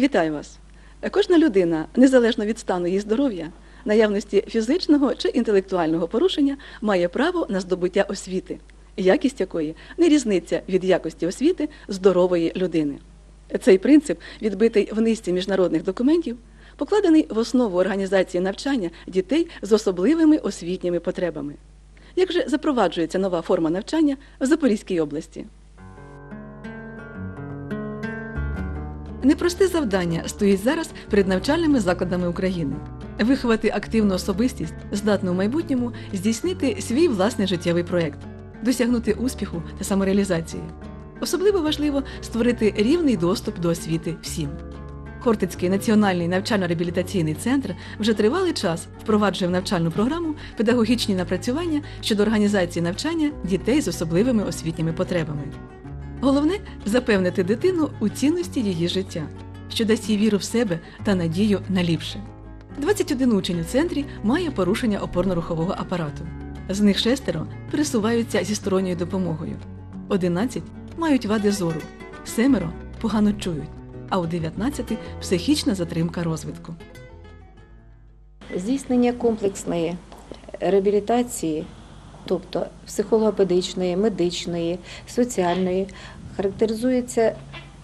Вітаю вас! Кожна людина, незалежно від стану її здоров'я, наявності фізичного чи інтелектуального порушення, має право на здобуття освіти, якість якої не різниця від якості освіти здорової людини. Цей принцип, відбитий в низці міжнародних документів, покладений в основу організації навчання дітей з особливими освітніми потребами. Як же запроваджується нова форма навчання в Запорізькій області? Непросте завдання стоїть зараз перед навчальними закладами України виховати активну особистість, здатну в майбутньому здійснити свій власний життєвий проект, досягнути успіху та самореалізації. Особливо важливо створити рівний доступ до освіти всім. Хортицький національний навчально-реабілітаційний центр вже тривалий час впроваджує в навчальну програму педагогічні напрацювання щодо організації навчання дітей з особливими освітніми потребами. Головне запевнити дитину у цінності її життя, що дасть їй віру в себе та надію на ліпше. 21 учень у центрі має порушення опорно-рухового апарату. З них шестеро пересуваються зі сторонньою допомогою. 11 мають вади зору, семеро погано чують, а у 19 психічна затримка розвитку. Здійснення комплексної реабілітації, тобто психологопедичної, медичної, соціальної, характеризується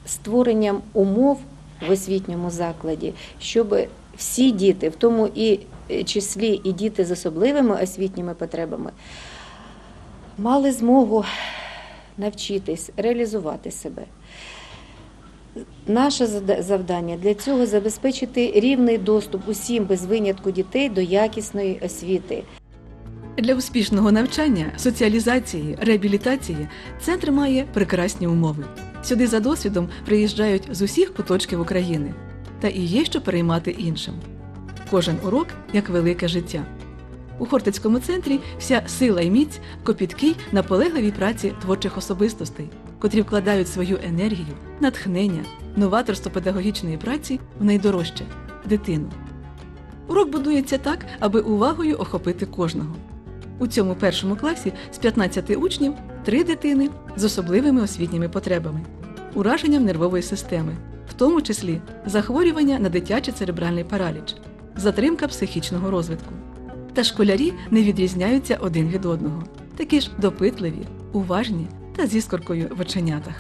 створенням умов в освітньому закладі, щоб всі діти, в тому і числі і діти з особливими освітніми потребами, мали змогу навчитись реалізувати себе. Наше завдання для цього забезпечити рівний доступ усім без винятку дітей до якісної освіти. Для успішного навчання, соціалізації, реабілітації центр має прекрасні умови. Сюди за досвідом приїжджають з усіх куточків України, та і є що переймати іншим. Кожен урок як велике життя. У Хортицькому центрі вся сила і міць копіткій наполегливій праці творчих особистостей, котрі вкладають свою енергію, натхнення, новаторство педагогічної праці в найдорожче дитину. Урок будується так, аби увагою охопити кожного. У цьому першому класі з 15 учнів три дитини з особливими освітніми потребами, ураженням нервової системи, в тому числі захворювання на дитячий церебральний параліч, затримка психічного розвитку. Та школярі не відрізняються один від одного, такі ж допитливі, уважні та зі скоркою в оченятах.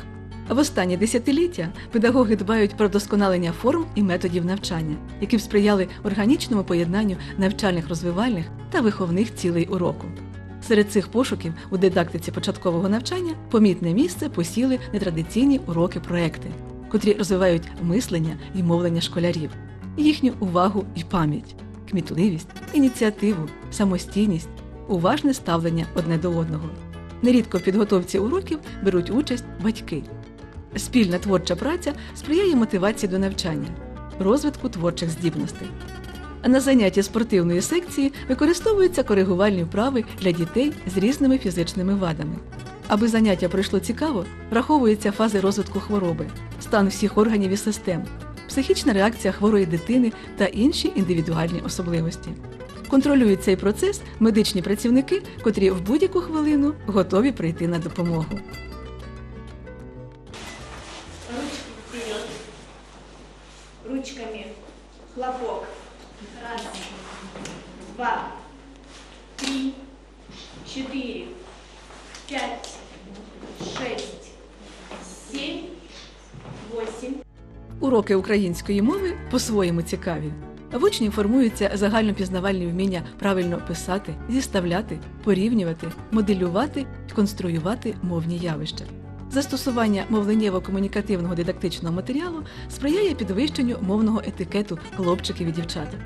В останні десятиліття педагоги дбають про вдосконалення форм і методів навчання, які б сприяли органічному поєднанню навчальних розвивальних та виховних цілей уроку. Серед цих пошуків у дидактиці початкового навчання помітне місце посіли нетрадиційні уроки-проекти, котрі розвивають мислення і мовлення школярів, їхню увагу і пам'ять, кмітливість, ініціативу, самостійність, уважне ставлення одне до одного. Нерідко в підготовці уроків беруть участь батьки. Спільна творча праця сприяє мотивації до навчання, розвитку творчих здібностей. На занятті спортивної секції використовуються коригувальні вправи для дітей з різними фізичними вадами. Аби заняття пройшло цікаво, враховуються фази розвитку хвороби, стан всіх органів і систем, психічна реакція хворої дитини та інші індивідуальні особливості. Контролюють цей процес медичні працівники, котрі в будь-яку хвилину готові прийти на допомогу. Четыре, пять, шесть, семь, восемь. Уроки української мови по-своєму цікаві. В учнів формуються загальнопізнавальні вміння правильно писати, зіставляти, порівнювати, моделювати конструювати мовні явища. Застосування мовленнєво-комунікативного дидактичного матеріалу сприяє підвищенню мовного етикету хлопчиків і дівчаток.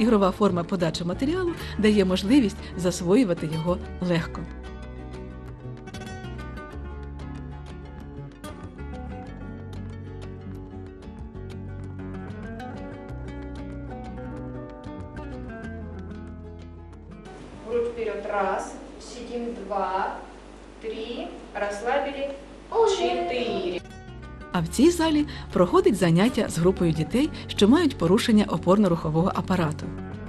Ігрова форма подачі матеріалу дає можливість засвоювати його легко. Цій залі проходить заняття з групою дітей, що мають порушення опорно-рухового апарату.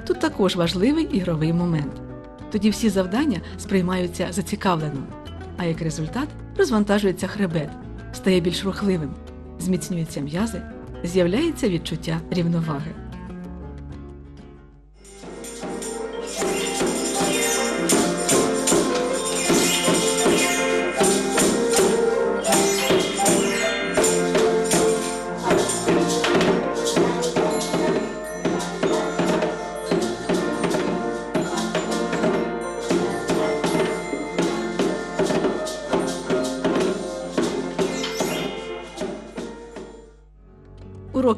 Тут також важливий ігровий момент. Тоді всі завдання сприймаються зацікавлено, а як результат розвантажується хребет, стає більш рухливим, зміцнюються м'язи, з'являється відчуття рівноваги.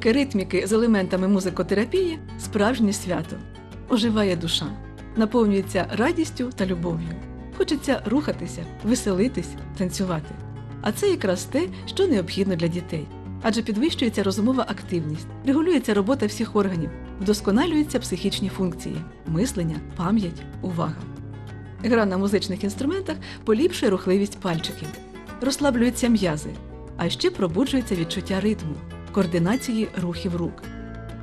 Уроки ритміки з елементами музикотерапії справжнє свято. Оживає душа, наповнюється радістю та любов'ю. Хочеться рухатися, веселитись, танцювати. А це якраз те, що необхідно для дітей. Адже підвищується розумова активність, регулюється робота всіх органів, вдосконалюються психічні функції, мислення, пам'ять, увага. Гра на музичних інструментах поліпшує рухливість пальчиків, розслаблюються м'язи, а ще пробуджується відчуття ритму, координації рухів рук.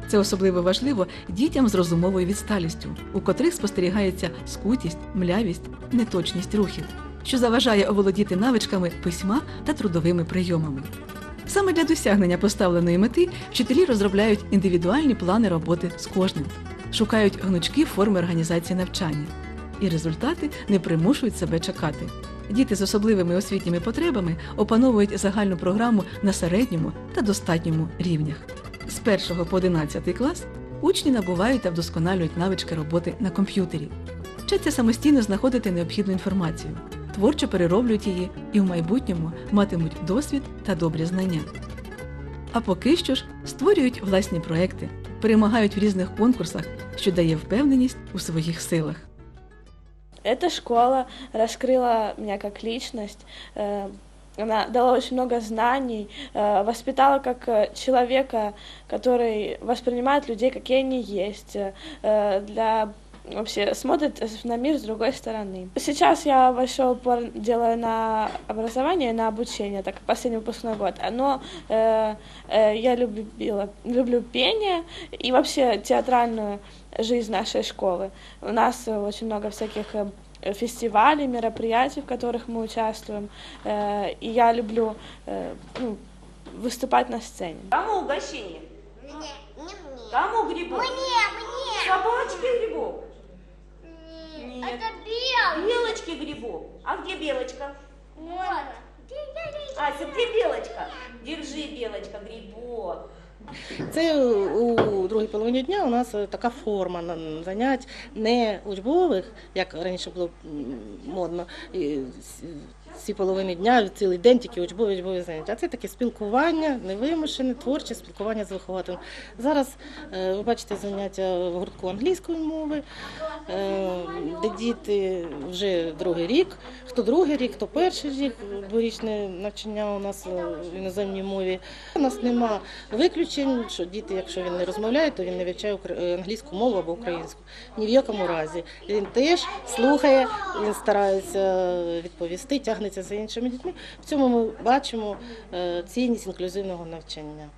Це особливо важливо дітям з розумовою відсталістю, у котрих спостерігається скутість, млявість, неточність рухів, що заважає оволодіти навичками письма та трудовими прийомами. Саме для досягнення поставленої мети вчителі розробляють індивідуальні плани роботи з кожним, шукають гнучкі форми організації навчання, і результати не примушують себе чекати. Діти з особливими освітніми потребами опановують загальну програму на середньому та достатньому рівнях. З 1 по 11 клас учні набувають та вдосконалюють навички роботи на комп'ютері, вчаться самостійно знаходити необхідну інформацію, творчо перероблюють її і в майбутньому матимуть досвід та добрі знання. А поки що ж створюють власні проекти, перемагають в різних конкурсах, що дає впевненість у своїх силах. Эта школа раскрыла меня как личность. э, Она дала очень много знаний, э, воспитала как э, человека, который воспринимает людей, какие они есть, для вообще смотрит на мир с другой стороны. Сейчас я большой упор делаю на образование, на обучение, так как последний выпускной год. Но э, э, я любила, люблю пение и вообще театральную жизнь нашей школы. У нас очень много всяких э, фестивалей, мероприятий, в которых мы участвуем. Э, И я люблю э, ну, выступать на сцене. Кому угощение? Мне, не мне. Кому грибок? Мне, мне. Собачке грибок? Нет. Это белый. Белочке грибок. А где белочка? Вот. Ася, где белочка? Держи, белочка, грибок. Це у другій половині дня у нас е, така форма занять не учбових, як раніше було модно. і с- Всі половини дня, цілий день тільки учбові учбові заняття. А це таке спілкування, невимушене, творче спілкування з вихователем. Зараз е, ви бачите заняття в гуртку англійської мови, де діти вже другий рік, хто другий рік, хто перший рік, дворічне навчання у нас е, в іноземній мові. У нас нема виключень, що діти, якщо він не розмовляє, то він не вивчає е, англійську мову або українську. Ні в якому разі. Він теж слухає, він старається відповісти, тягнеться за іншими дітьми. В цьому ми бачимо е, цінність інклюзивного навчання.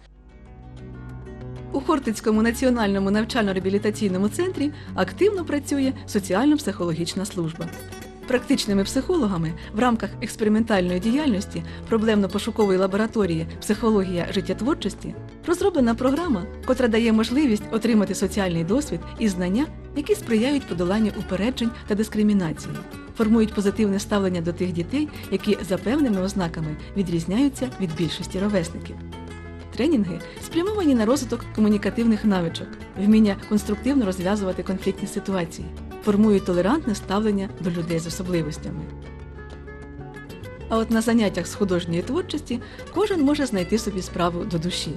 У Хортицькому національному навчально-реабілітаційному центрі активно працює соціально-психологічна служба. Практичними психологами в рамках експериментальної діяльності проблемно-пошукової лабораторії Психологія життєтворчості розроблена програма, котра дає можливість отримати соціальний досвід і знання, які сприяють подоланню упереджень та дискримінації, формують позитивне ставлення до тих дітей, які за певними ознаками відрізняються від більшості ровесників. Тренінги спрямовані на розвиток комунікативних навичок, вміння конструктивно розв'язувати конфліктні ситуації, формують толерантне ставлення до людей з особливостями. А от на заняттях з художньої творчості кожен може знайти собі справу до душі.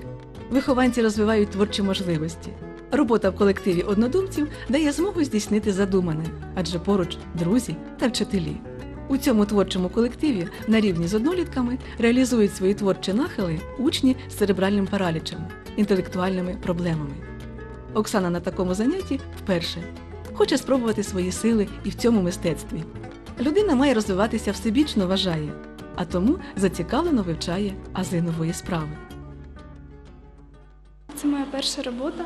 Вихованці розвивають творчі можливості. Робота в колективі однодумців дає змогу здійснити задумане, адже поруч друзі та вчителі. У цьому творчому колективі на рівні з однолітками реалізують свої творчі нахили учні з церебральним паралічем, інтелектуальними проблемами. Оксана на такому занятті вперше хоче спробувати свої сили і в цьому мистецтві. Людина має розвиватися всебічно вважає, а тому зацікавлено вивчає ази нової справи. Це моя перша робота.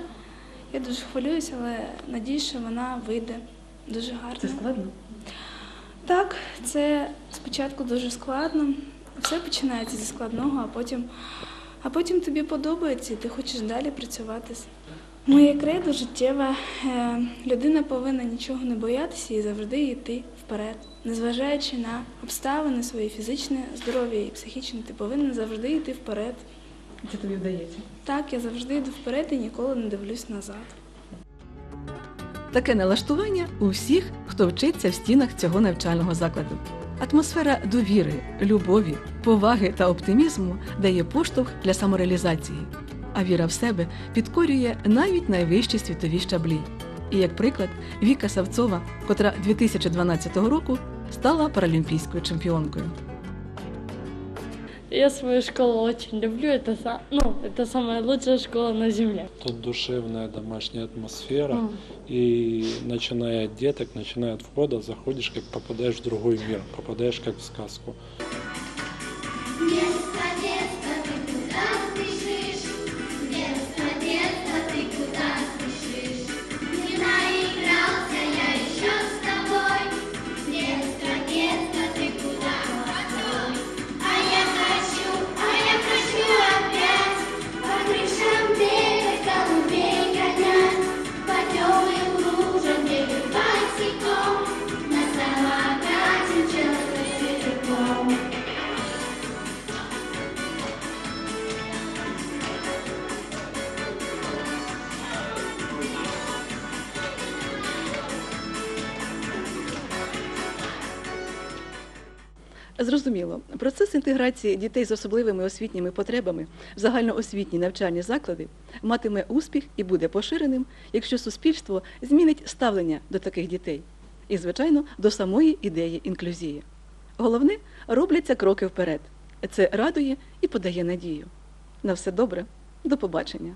Я дуже хвилююся, але надіюсь, що вона вийде дуже гарно. складно. Так, це спочатку дуже складно. Все починається зі складного, а потім а потім тобі подобається і ти хочеш далі працювати. Моє кредо життєве. Людина повинна нічого не боятися і завжди йти вперед. Незважаючи на обставини, своє фізичне здоров'я і психічне, ти повинен завжди йти вперед. Це тобі вдається. Так, я завжди йду вперед і ніколи не дивлюсь назад. Таке налаштування у всіх, хто вчиться в стінах цього навчального закладу. Атмосфера довіри, любові, поваги та оптимізму дає поштовх для самореалізації, а віра в себе підкорює навіть найвищі світові щаблі. І як приклад, Віка Савцова, котра 2012 року стала паралімпійською чемпіонкою. Я свою школу очень люблю. Это, ну, это самая лучшая школа на земле. Тут душевная домашняя атмосфера. И начиная от деток, начиная от входа, заходишь, как попадаешь в другой мир, попадаешь как в сказку. Зрозуміло, процес інтеграції дітей з особливими освітніми потребами в загальноосвітні навчальні заклади матиме успіх і буде поширеним, якщо суспільство змінить ставлення до таких дітей і, звичайно, до самої ідеї інклюзії. Головне, робляться кроки вперед. Це радує і подає надію. На все добре, до побачення.